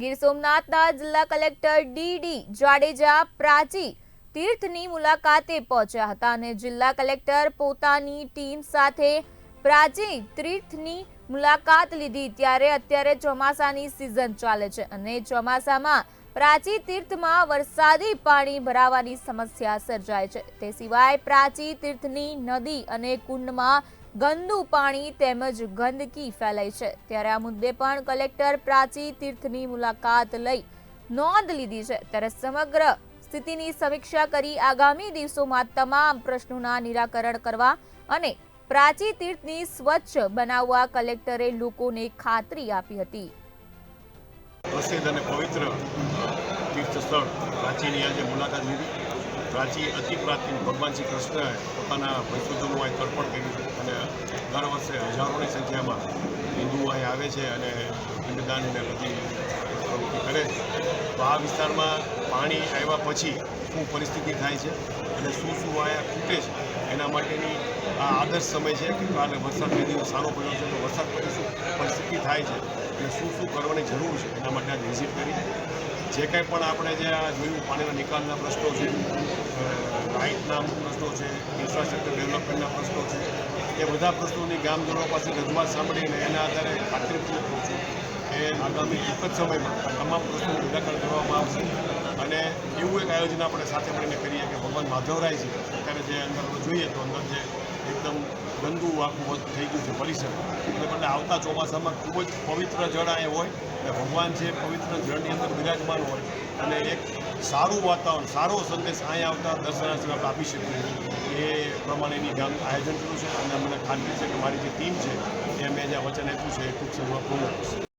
ગીર સોમનાથના જિલ્લા collector DD Jadeja Prachi તીર્થની મુલાકાતે પહોંચ્યા હતા અને જિલ્લા કલેક્ટર પોતાની ટીમ સાથે પ્રાચી તીર્થની મુલાકાત લીધી. ત્યારે અત્યારે ચોમાસાની સિઝન ચાલે છે અને ચોમાસામાં પ્રાચી તીર્થમાં વરસાદી પાણી ભરાવાની સમસ્યા સર્જાય છે. તે સિવાય પ્રાચી તીર્થની નદી અને કુંડમાં ગંદુ પાણી તેમજ ગંદકી ફેલાઈ છે. ત્યારે આ મુદ્દે પણ કલેક્ટર પ્રાચી તીર્થની મુલાકાત લઈ નોંધ લીધી છે. ત્યારે સમગ્ર સ્થિતિની સમીક્ષા કરી આગામી દિવસોમાં તમામ પ્રશ્નોના નિરાકરણ કરવા અને પ્રાચી તીર્થની સ્વચ્છ બનાવવા કલેક્ટરે લોકોને ખાતરી આપી હતી. પ્રસિદ્ધ અને પવિત્ર તીર્થ સ્થળ પ્રાચીની આજે મુલાકાત લીધી. પ્રાચી, અતિ પ્રાચીન ભગવાન શ્રી કૃષ્ણએ પોતાના ભયસૂદોનું અહીં તર્પણ કર્યું અને દર વર્ષે હજારોની સંખ્યામાં હિન્દુઓ અહીં આવે છે અને પિંડદાન અને બધી પ્રવૃત્તિ કરે છે. તો આ વિસ્તારમાં પાણી આવ્યા પછી શું પરિસ્થિતિ થાય છે અને શું શું આયા ખૂટે છે એના માટેની આ આદર્શ સમય છે કે કાલે વરસાદ બે સારો પડ્યો છે તો વરસાદ પછી શું પરિસ્થિતિ થાય છે અને શું શું કરવાની જરૂર છે એના માટે આજે વિઝિટ કરી જે કંઈ પણ આપણે જે આ જોયું, પાણીના નિકાલના પ્રશ્નો છે લાઇટના અમુક પ્રશ્નો છે ઇન્ફ્રાસ્ટ્રક્ચર ડેવલપમેન્ટના પ્રશ્નો છે, એ બધા પ્રશ્નોની ગામજનો પાસે રજૂઆત સાંભળીને એના આધારે ખાતરીપૂર્વક છું કે આગામી એક જ સમયમાં તમામ પ્રશ્નો નિરાકરણ કરવામાં આવશે. અને એવું એક આયોજન આપણે સાથે મળીને કરીએ કે ભગવાન માધવરાયજી અત્યારે જે અંદર જોઈએ તો અંદર જે એકદમ ગંદુ આખું થઈ ગયું છે પરિસર એટલે બદલે આવતા ચોમાસામાં ખૂબ જ પવિત્ર જળ અહીંયા હોય અને ભગવાન છે પવિત્ર જળની અંદર બિરાજમાન હોય અને એક સારું વાતાવરણ, સારો સંદેશ અહીંયા આવતા દર્શનાર્થીઓ આપણે આપી શકીએ. એ પ્રમાણેની ગામ આયોજન કર્યું છે અને મને ખાતરી છે કે મારી જે ટીમ છે, એ મેં જે વચન આપ્યું છે, એ ટૂંક સમયમાં પૂર્ણ કરશે